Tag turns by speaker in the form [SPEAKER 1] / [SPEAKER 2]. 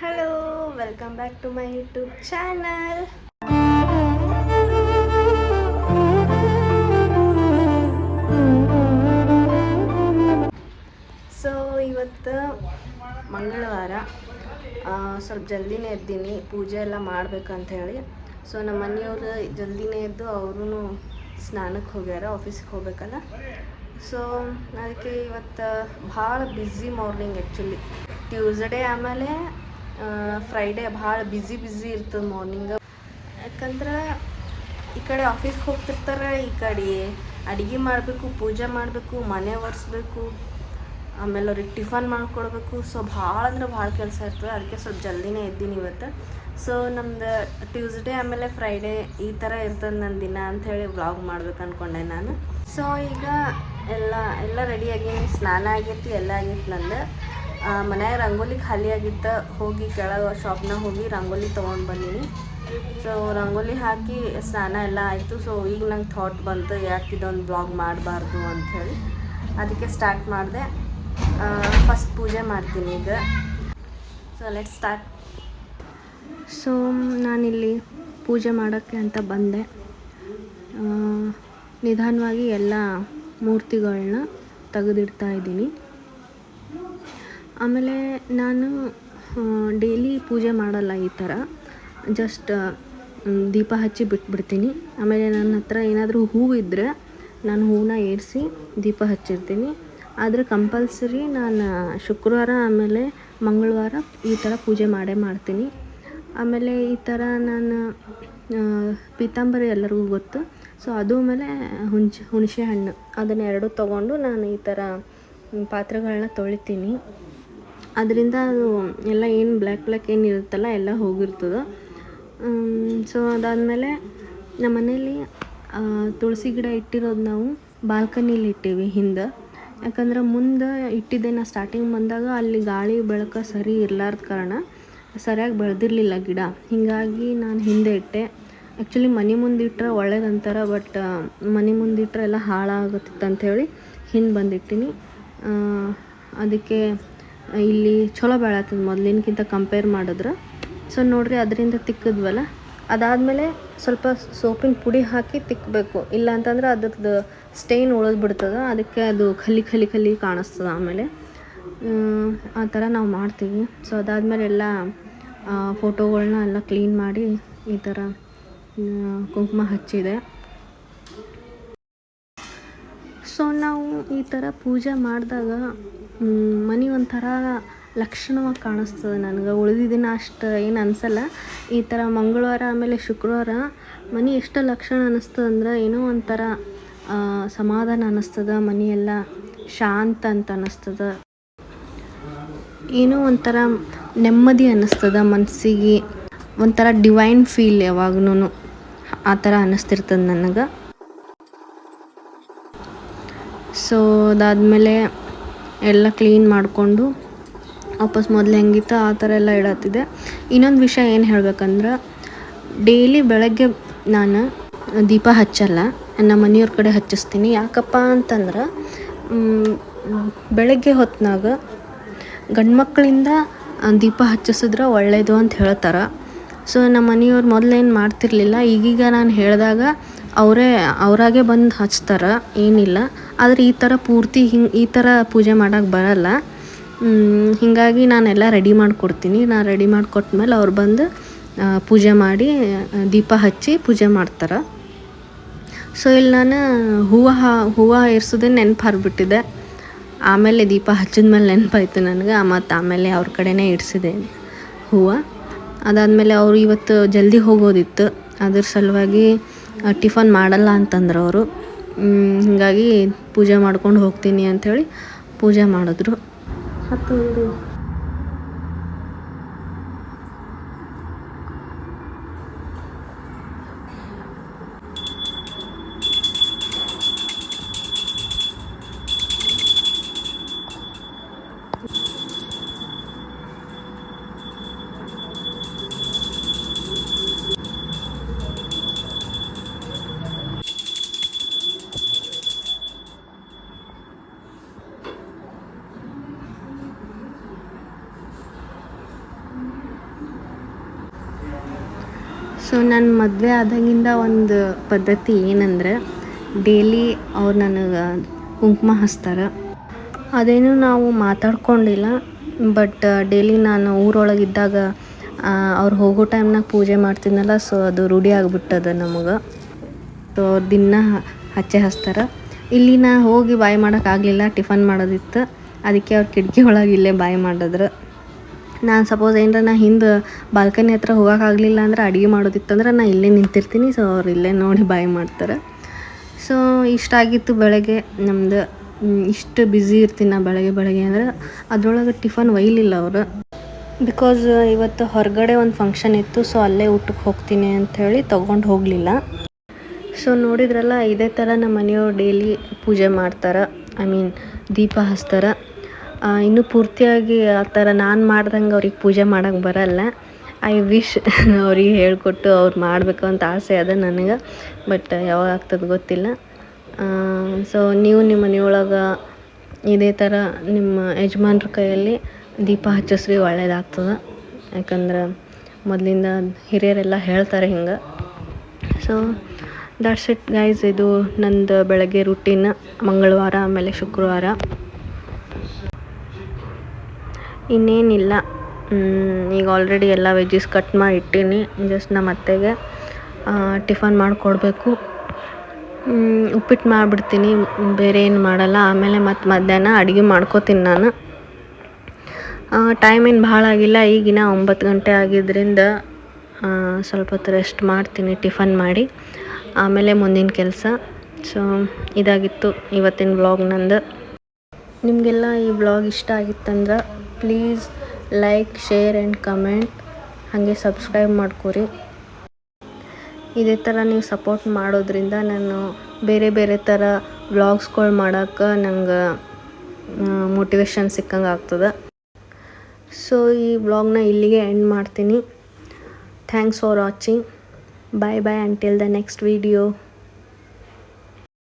[SPEAKER 1] Hello welcome back to my YouTube channel so ಇವತ್ತು ಮಂಗಳವಾರ. ಸ್ವಲ್ಪ ಜಲ್ದಿನೇ ಎದ್ದೀನಿ, ಪೂಜೆ ಎಲ್ಲ ಮಾಡ್ಬೇಕಂತ ಹೇಳಿ ಸೊ ನಮ್ಮ ಮನೆಯವರು ಜಲ್ದಿನೇ ಎದ್ದು ಅವರು ಸ್ನಾನಕ್ಕೆ ಹೋಗ್ಯಾರ ಆಫೀಸಿಗೆ ಹೋಗ್ಬೇಕಲ್ಲ. ಸೊ ಅದಕ್ಕೆ ಇವತ್ತು ಭಾಳ ಬ್ಯುಸಿ ಮಾರ್ನಿಂಗ್ ಆ್ಯಕ್ಚುಲಿ ಟ್ಯೂಸ್ಡೇ ಆಮೇಲೆ ಫ್ರೈಡೇ ಭಾಳ ಬ್ಯುಸಿ ಬ್ಯುಸಿ ಇರ್ತದೆ ಮಾರ್ನಿಂಗ್ ಯಾಕಂದ್ರೆ ಈ ಕಡೆ ಆಫೀಸ್ಗೆ ಹೋಗ್ತಿರ್ತಾರೆ, ಈ ಕಡೆ ಅಡುಗೆ ಮಾಡಬೇಕು, ಪೂಜೆ ಮಾಡಬೇಕು, ಮನೆ ಒರೆಸ್ಬೇಕು, ಆಮೇಲೆ ಅವ್ರಿಗೆ ಟಿಫನ್ ಮಾಡ್ಕೊಡ್ಬೇಕು. ಸೊ ಭಾಳ ಅಂದ್ರೆ ಭಾಳ ಕೆಲಸ ಇರ್ತದೆ ಅದಕ್ಕೆ ಸ್ವಲ್ಪ ಜಲ್ದಿನೇ ಇದ್ದೀನಿ ಇವತ್ತು. ಸೊ ನಮ್ದು ಟ್ಯೂಸ್ಡೇ ಆಮೇಲೆ ಫ್ರೈಡೇ ಈ ಥರ ಇರ್ತದೆ ನನ್ನ ದಿನ ಅಂಥೇಳಿ ವ್ಲಾಗ್ ಮಾಡ್ಬೇಕು ಅಂದ್ಕೊಂಡೆ ನಾನು. ಸೊ ಈಗ ಎಲ್ಲ ಎಲ್ಲ ರೆಡಿ ಆಗಿ ಸ್ನಾನ ಆಗೈತಿ, ಎಲ್ಲ ಆಗೈತಿ ನಂದು. ಮನ್ಯಾಗ ರಂಗೋಲಿ ಖಾಲಿ ಆಗಿತ್ತು ಹೋಗಿ ಕೆಳಗೆ ಶಾಪ್ನಾಗ ಹೋಗಿ ರಂಗೋಲಿ ತೊಗೊಂಡು ಬಂದೀನಿ. ಸೊ ರಂಗೋಲಿ ಹಾಕಿ ಸ್ನಾನ ಎಲ್ಲ ಆಯಿತು. ಸೊ ಈಗ ನಂಗೆ ಥಾಟ್ ಬಂತು, ಯಾಕೆ ಇದೊಂದು ಬ್ಲಾಗ್ ಮಾಡಬಾರ್ದು ಅಂಥೇಳಿ ಅದಕ್ಕೆ ಸ್ಟಾರ್ಟ್ ಮಾಡಿದೆ. ಫಸ್ಟ್ ಪೂಜೆ ಮಾಡ್ತೀನಿ ಈಗ. ಸೊ ಲೆಟ್ ಸ್ಟಾರ್ಟ್ ಸೊ ನಾನಿಲ್ಲಿ ಪೂಜೆ ಮಾಡೋಕ್ಕೆ ಅಂತ ಬಂದೆ. ನಿಧಾನವಾಗಿ ಎಲ್ಲ ಮೂರ್ತಿಗಳನ್ನ ತೆಗೆದಿಡ್ತಾ ಇದ್ದೀನಿ. ಆಮೇಲೆ ನಾನು ಡೈಲಿ ಪೂಜೆ ಮಾಡಲ್ಲ ಈ ಥರ. ಜಸ್ಟ್ ದೀಪ ಹಚ್ಚಿ ಬಿಟ್ಬಿಡ್ತೀನಿ. ಆಮೇಲೆ ನನ್ನ ಹತ್ರ ಏನಾದರೂ ಹೂವು ಇದ್ದರೆ ನಾನು ಹೂವನ್ನ ಏರಿಸಿ ದೀಪ ಹಚ್ಚಿರ್ತೀನಿ. ಆದರೆ ಕಂಪಲ್ಸರಿ ನಾನು ಶುಕ್ರವಾರ ಆಮೇಲೆ ಮಂಗಳವಾರ ಈ ಥರ ಪೂಜೆ ಮಾಡೇ ಮಾಡ್ತೀನಿ. ಆಮೇಲೆ ಈ ಥರ ನಾನು ಪೀತಾಂಬರಿ ಎಲ್ಲರಿಗೂ ಗೊತ್ತು. ಸೊ, ಅದು ಆಮೇಲೆ ಹುಣಸೆ ಹುಣಸೆ ಹಣ್ಣು. ಅದನ್ನ ಎರಡು ತೊಗೊಂಡು ನಾನು ಈ ಥರ ಪಾತ್ರೆಗಳನ್ನ ತೊಳಿತೀನಿ. ಅದರಿಂದ ಅದು ಎಲ್ಲ ಏನು ಬ್ಲ್ಯಾಕ್ ಬ್ಲ್ಯಾಕ್ ಏನು ಇರುತ್ತಲ್ಲ ಎಲ್ಲ ಹೋಗಿರ್ತದೆ. ಸೊ ಅದಾದಮೇಲೆ ನಮ್ಮ ಮನೇಲಿ ತುಳಸಿ ಗಿಡ ಇಟ್ಟಿರೋದು ನಾವು ಬಾಲ್ಕನಿಲಿ ಇಟ್ಟೀವಿ ಹಿಂದೆ. ಯಾಕಂದ್ರೆ ಮುಂದೆ ಇಟ್ಟಿದ್ದೆ ನಾ ಸ್ಟಾರ್ಟಿಂಗ್ ಬಂದಾಗ ಅಲ್ಲಿ ಗಾಳಿ ಬೆಳಕು ಸರಿ ಇರ್ಲಾರ್ದ ಕಾರಣ ಸರಿಯಾಗಿ ಬೆಳೆದಿರಲಿಲ್ಲ ಗಿಡ. ಹೀಗಾಗಿ ನಾನು ಹಿಂದೆ ಇಟ್ಟೆ. ಆ್ಯಕ್ಚುಲಿ ಮನೆ ಮುಂದೆ ಇಟ್ಟರೆ ಒಳ್ಳೇದಂತಾರೆ ಬಟ್ ಮನೆ ಮುಂದೆ ಇಟ್ಟರೆ ಎಲ್ಲ ಹಾಳಾಗುತ್ತಿತ್ತು ಅಂಥೇಳಿ ಹಿಂದೆ ಬಂದಿಟ್ಟಿನಿ. ಅದಕ್ಕೆ ಇಲ್ಲಿ ಚಲೋ ಬೆಳತ್ತದ ಮೊದಲಿನಕ್ಕಿಂತ ಕಂಪೇರ್ ಮಾಡಿದ್ರೆ. ಸೊ ನೋಡಿರಿ ಅದರಿಂದ ತಿಕ್ಕಿದ್ವಲ್ಲ? ಅದಾದಮೇಲೆ ಸ್ವಲ್ಪ ಸೋಪಿನ ಪುಡಿ ಹಾಕಿ ತಿಕ್ಕಬೇಕು ಇಲ್ಲ ಅಂತಂದ್ರೆ ಅದ್ರದ್ದು ಸ್ಟೇನ್ ಉಳಿದು ಬಿಡ್ತದೆ ಅದಕ್ಕೆ ಅದು ಖಲಿ ಖಲಿ ಖಲಿ ಕಾಣಿಸ್ತದೆ ಆಮೇಲೆ. ಆ ಥರ ನಾವು ಮಾಡ್ತೀವಿ. ಸೊ ಅದಾದಮೇಲೆ ಎಲ್ಲ ಫೋಟೋಗಳನ್ನ ಎಲ್ಲ ಕ್ಲೀನ್ ಮಾಡಿ ಈ ಥರ ಕುಂಕುಮ ಹಚ್ಚಿದೆ. ಸೊ ನಾವು ಈ ಥರ ಪೂಜೆ ಮಾಡಿದಾಗ ಮನೆ ಒಂಥರ ಲಕ್ಷಣವಾಗಿ ಕಾಣಿಸ್ತದೆ ನನಗೆ. ಉಳಿದಿದ್ದಿನ ದಿನ ಅಷ್ಟು ಏನು ಅನಿಸಲ್ಲ. ಈ ಥರ ಮಂಗಳವಾರ ಆಮೇಲೆ ಶುಕ್ರವಾರ ಮನೆ ಎಷ್ಟು ಲಕ್ಷಣ ಅನ್ನಿಸ್ತದೆ ಅಂದ್ರೆ ಏನೋ ಒಂಥರ ಸಮಾಧಾನ ಅನ್ನಿಸ್ತದ ಮನೆಯೆಲ್ಲ ಶಾಂತ ಅಂತ ಅನ್ನಿಸ್ತದ ಏನೋ ಒಂಥರ ನೆಮ್ಮದಿ ಅನ್ನಿಸ್ತದ ಮನಸ್ಸಿಗೆ. ಒಂಥರ ಡಿವೈನ್ ಫೀಲ್ ಯಾವಾಗ್ಲೂ ಆ ಥರ ಅನ್ನಿಸ್ತಿರ್ತದೆ ನನಗೆ. ಸೊ ಅದಾದಮೇಲೆ ಎಲ್ಲ ಕ್ಲೀನ್ ಮಾಡಿಕೊಂಡು ವಾಪಸ್ ಮೊದಲು ಹೆಂಗಿತ್ತು ಆ ಥರ ಎಲ್ಲ ಇಡತ್ತಿದೆ ಇನ್ನೊಂದು ವಿಷಯ ಏನು ಹೇಳ್ಬೇಕಂದ್ರೆ ಡೈಲಿ ಬೆಳಗ್ಗೆ ನಾನು ದೀಪ ಹಚ್ಚಲ್ಲ, ನಮ್ಮ ಮನೆಯವ್ರ ಕಡೆ ಹಚ್ಚಿಸ್ತೀನಿ. ಯಾಕಪ್ಪ ಅಂತಂದ್ರೆ ಬೆಳಗ್ಗೆ ಹೊತ್ನಾಗ ಗಂಡು ಮಕ್ಕಳಿಂದ ದೀಪ ಹಚ್ಚಿಸಿದ್ರೆ ಒಳ್ಳೆಯದು ಅಂತ ಹೇಳ್ತಾರೆ. ಸೊ ನಮ್ಮ ಮನೆಯವ್ರು ಮೊದಲೇನು ಮಾಡ್ತಿರ್ಲಿಲ್ಲ. ಈಗೀಗ ನಾನು ಹೇಳಿದಾಗ ಅವರೇ, ಅವರಾಗೆ ಬಂದು ಹಚ್ತಾರೆ, ಏನಿಲ್ಲ. ಆದರೆ ಈ ಥರ ಪೂರ್ತಿ ಹಿಂಗೆ, ಈ ಥರ ಪೂಜೆ ಮಾಡೋಕ್ಕೆ ಬರಲ್ಲ. ಹೀಗಾಗಿ ನಾನೆಲ್ಲ ರೆಡಿ ಮಾಡಿಕೊಡ್ತೀನಿ. ನಾನು ರೆಡಿ ಮಾಡಿಕೊಟ್ಮೇಲೆ ಅವ್ರು ಬಂದು ಪೂಜೆ ಮಾಡಿ ದೀಪ ಹಚ್ಚಿ ಪೂಜೆ ಮಾಡ್ತಾರೆ. ಸೊ ಇಲ್ಲಿ ನಾನು ಹೂವು ಹೂವು ಏರ್ಸೋದೇ ನೆನಪು ಹರಿಬಿಟ್ಟಿದೆ. ಆಮೇಲೆ ದೀಪ ಹಚ್ಚಿದ್ಮೇಲೆ ನೆನಪಾಯ್ತು ನನಗೆ. ಮತ್ತು ಆಮೇಲೆ ಅವ್ರ ಕಡೆನೇ ಇಡಿಸಿದೆ ಹೂವು. ಅದಾದಮೇಲೆ ಅವರು ಇವತ್ತು ಜಲ್ದಿ ಹೋಗೋದಿತ್ತು. ಅದ್ರ ಸಲುವಾಗಿ ಟಿಫನ್ ಮಾಡಲ್ಲ ಅಂತಂದ್ರೆ ಅವರು. ಹೀಗಾಗಿ ಪೂಜೆ ಮಾಡ್ಕೊಂಡು ಹೋಗ್ತೀನಿ ಅಂಥೇಳಿ ಪೂಜೆ ಮಾಡಿದ್ರು. ಸೊ ನನ್ನ ಮದುವೆ ಆದಾಗಿಂದ ಒಂದು ಪದ್ಧತಿ ಏನಂದ್ರೆ ಡೈಲಿ ಅವ್ರು ನನಗೆ ಕುಂಕುಮ ಹಚ್ತಾರೆ. ಅದೇನು ನಾವು ಮಾತಾಡ್ಕೊಂಡಿಲ್ಲ ಬಟ್ ಡೈಲಿ ನಾನು ಊರೊಳಗಿದ್ದಾಗ ಅವ್ರು ಹೋಗೋ ಟೈಮ್ನಾಗ ಪೂಜೆ ಮಾಡ್ತೀನಲ್ಲ ಸೊ ಅದು ರೂಢಿ ಆಗಿಬಿಟ್ಟದ ನಮಗೆ. ಸೊ ಅವ್ರು ದಿನ ಹಚ್ಚೆ ಹಚ್ತಾರೆ. ಇಲ್ಲಿ ನಾ ಹೋಗಿ ಬಾಯಿ ಮಾಡೋಕ್ಕಾಗಲಿಲ್ಲ ಟಿಫನ್ ಮಾಡೋದಿತ್ತು. ಅದಕ್ಕೆ ಅವ್ರು ಕಿಟಕಿ ಒಳಗೆ ಇಲ್ಲೇ ಬಾಯಿ ಮಾಡಿದ್ರು. ನಾನು ಸಪೋಸ್ ಏನರ ನಾ ಹಿಂದೆ ಬಾಲ್ಕನಿ ಹತ್ರ ಹೋಗೋಕ್ಕಾಗಲಿಲ್ಲ ಅಂದ್ರೆ ಅಡುಗೆ ಮಾಡೋದಿತ್ತಂದ್ರೆ ನಾ ಇಲ್ಲೇ ನಿಂತಿರ್ತೀನಿ. ಸೊ ಅವ್ರು ಇಲ್ಲೇ ನೋಡಿ ಬಾಯ್ ಮಾಡ್ತಾರೆ. ಸೊ ಇಷ್ಟ ಆಗಿತ್ತು ಬೆಳಗ್ಗೆ. ನಮ್ದು ಮ್, ಇಷ್ಟು ಬ್ಯುಸಿ ಇರ್ತೀನಿ ನಾ ಬೆಳಗ್ಗೆ ಬೆಳಗ್ಗೆ ಅಂದ್ರೆ ಅದ್ರೊಳಗೆ ಟಿಫನ್ ಒಯ್ಲಿಲ್ಲ ಅವರು. ಬಿಕಾಸ್ ಇವತ್ತು ಹೊರಗಡೆ ಒಂದು ಫಂಕ್ಷನ್ ಇತ್ತು ಸೊ ಅಲ್ಲೇ ಊಟಕ್ಕೆ ಹೋಗ್ತೀನಿ ಅಂಥೇಳಿ ತೊಗೊಂಡು ಹೋಗಲಿಲ್ಲ. ಸೊ ನೋಡಿದ್ರಲ್ಲ ಇದೇ ಥರ ನಮ್ಮ ಮನೆಯವ್ರು ಡೈಲಿ ಪೂಜೆ ಮಾಡ್ತಾರೆ. ಐ ಮೀನ್ ದೀಪ ಹಚ್ತಾರೆ. ಇನ್ನೂ ಪೂರ್ತಿಯಾಗಿ ಆ ಥರ ನಾನು ಮಾಡ್ದಂಗೆ ಅವ್ರಿಗೆ ಪೂಜೆ ಮಾಡೋಕ್ಕೆ ಬರಲ್ಲ. ಐ ವಿಶ್ ಅವ್ರಿಗೆ ಹೇಳ್ಕೊಟ್ಟು ಅವ್ರು ಮಾಡಬೇಕು ಅಂತ ಆಸೆ ಅದ ನನಗೆ ಬಟ್ ಯಾವಾಗ ಆಗ್ತದೆ ಗೊತ್ತಿಲ್ಲ. ಸೊ ನೀವು ನಿಮ್ಮ ಮನೆಯೊಳಗೆ ಇದೇ ಥರ ನಿಮ್ಮ ಯಜಮಾನ್ರ ಕೈಯಲ್ಲಿ ದೀಪ ಹಚ್ಚಿಸ್ರಿ ಒಳ್ಳೇದಾಗ್ತದೆ. ಯಾಕಂದ್ರೆ ಮೊದಲಿಂದ ಹಿರಿಯರೆಲ್ಲ ಹೇಳ್ತಾರೆ ಹಿಂಗೆ. ಸೊ ದಟ್ಸ್ ಇಟ್ ಗೈಸ್ ಇದು ನಂದು ಬೆಳಗ್ಗೆ ರುಟೀನ್ ಮಂಗಳವಾರ ಆಮೇಲೆ ಶುಕ್ರವಾರ. ಇನ್ನೇನಿಲ್ಲ. ಈಗ ಆಲ್ರೆಡಿ ಎಲ್ಲ ವೆಜ್ಜಸ್ ಕಟ್ ಮಾಡಿ ಇಟ್ಟೀನಿ ಜಸ್ಟ್ ನಮ್ಮ ಅತ್ತೆಗೆ ಟಿಫನ್ ಮಾಡಿಕೊಡ್ಬೇಕು. ಉಪ್ಪಿಟ್ಟು ಮಾಡಿಬಿಡ್ತೀನಿ. ಬೇರೆ ಏನು ಮಾಡಲ್ಲ. ಆಮೇಲೆ ಮತ್ತೆ ಮಧ್ಯಾಹ್ನ ಅಡುಗೆ ಮಾಡ್ಕೋತೀನಿ ನಾನು. ಟೈಮ್ ಏನು ಭಾಳ ಆಗಿಲ್ಲ. ಈಗಿನ ಒಂಬತ್ತು ಗಂಟೆ ಆಗಿದ್ದರಿಂದ ಸ್ವಲ್ಪ ಹೊತ್ತು ರೆಸ್ಟ್ ಮಾಡ್ತೀನಿ ಟಿಫನ್ ಮಾಡಿ. ಆಮೇಲೆ ಮುಂದಿನ ಕೆಲಸ. ಸೊ ಇದಾಗಿತ್ತು ಇವತ್ತಿನ ಬ್ಲಾಗ್ ನಂದು. ನಿಮಗೆಲ್ಲ ಈ ಬ್ಲಾಗ್ ಇಷ್ಟ ಆಗಿತ್ತಂದ್ರೆ please like share and comment ಹಾಗೆ ಸಬ್ಸ್ಕ್ರೈಬ್ ಮಾಡ್ಕೊರಿ. ಇದೇ ಥರ ನೀವು ಸಪೋರ್ಟ್ ಮಾಡೋದ್ರಿಂದ ನಾನು ಬೇರೆ ಬೇರೆ ಥರ ವ್ಲಾಗ್ಸ್ಗಳು ಮಾಡೋಕ್ಕೆ ನಂಗೆ ಮೋಟಿವೇಶನ್ ಸಿಕ್ಕಂಗೆ ಆಗ್ತದೆ. ಸೊ ಈ ವ್ಲಾಗ್ನ ಇಲ್ಲಿಗೆ ಎಂಡ್ ಮಾಡ್ತೀನಿ. Thanks for watching bye bye until the next video